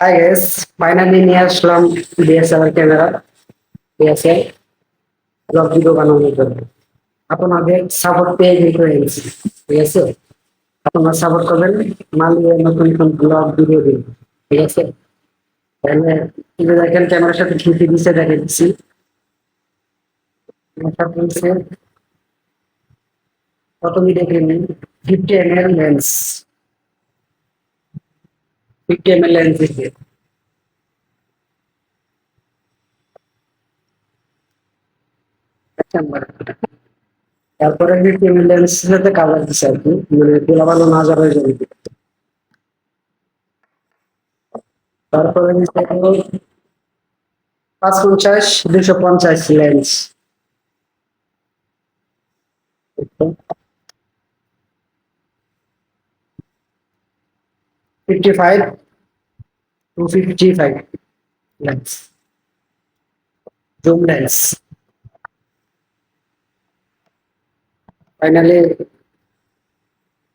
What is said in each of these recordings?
High guess finally নিয়ে আসলাম DSLR camera DSL vlog video বানানোর জন্য। আপনাদের সাপোর্ট পেয়ে কিন্তু এনেছি ঠিক আছে? আপনারা সাপোর্ট করবেন। মালিয়ে নতুন নতুন ব্লগ ভিডিও দিন ঠিক আছে? তাহলে এই দেখেন ক্যামেরার সাথে ছুটি দিচ্ছে দেখে দিচ্ছি কত media gaming fifty M L lens fifty M L lens দিচ্ছে নাম্বার তারপরে ফিফটি এম এল লেন্স সাথে কাভার দিচ্ছে আর কি মানে তোলা ভালো না যাওয়ার জন্য তারপরে দিচ্ছে হলো পাঁচ পঞ্চাশ দুশো পঞ্চাশ lens fifty five to fifty five lens zoom lens finally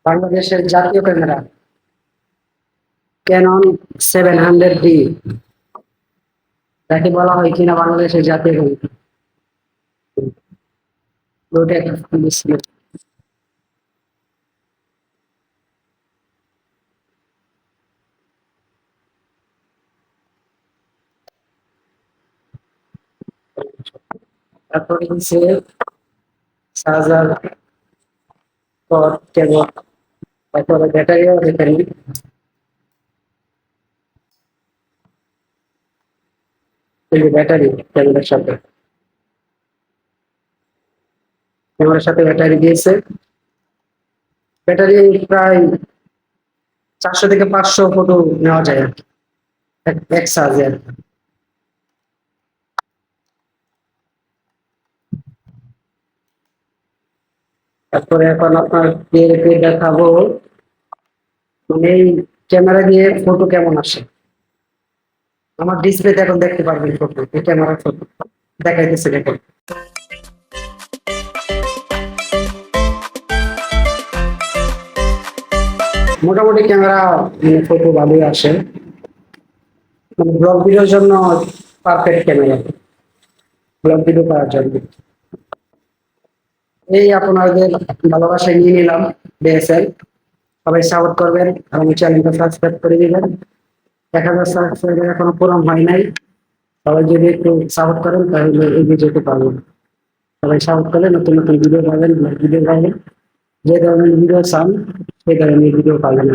বাংলাদেশের জাতীয় camera Canon seven hundred D তাকে বলা হয় কিনা বাংলাদেশের জাতীয় ক্যামেরা তারপরে হচ্ছে চার্জার কট কেবল তারপরে ব্যাটারিও এখানে এই যে ব্যাটারি ক্যামেরার সাথে। ক্যামেরার সাথে ব্যাটারি দিয়েছে। ব্যাটারি প্রায় চারশো থেকে পাঁচশো ফটো নেওয়া যায় এক চার্জে আর কি। তারপরে এখন আপনার দেখাবো। মানে এই ক্যামেরা দিয়ে ফটো কেমন আসে? আমার ডিসপ্লেতে এখন দেখতে পারবেন ফটো এই ক্যামেরার ফটো দেখাইতেছে দেখুন। মোটামুটি ক্যামেরা মানে ফটো ভালোই আসে। মানে ব্লগ ভিডিওর জন্য পারফেক্ট ক্যামেরা। ব্লগ ভিডিও করার জন্য। এই আপনাদের ভালোবাসায় নিয়ে নিলাম ডিএসএল সবাই সাপোর্ট করবেন আর চ্যানেলটা সাবস্ক্রাইব করে দিবেন। এক হাজার সাবস্ক্রাইবার এখনও পূরণ হয় নাই। সবাই যদি একটু সাপোর্ট করেন, তাহলে এগিয়ে যেতে পারব। সবাই সাপোর্ট করলে নতুন নতুন ভিডিও পাবেন ভিডিও পাবেন। যে ধরনের ভিডিও চান, সেই ধরনের ভিডিও পাবেন।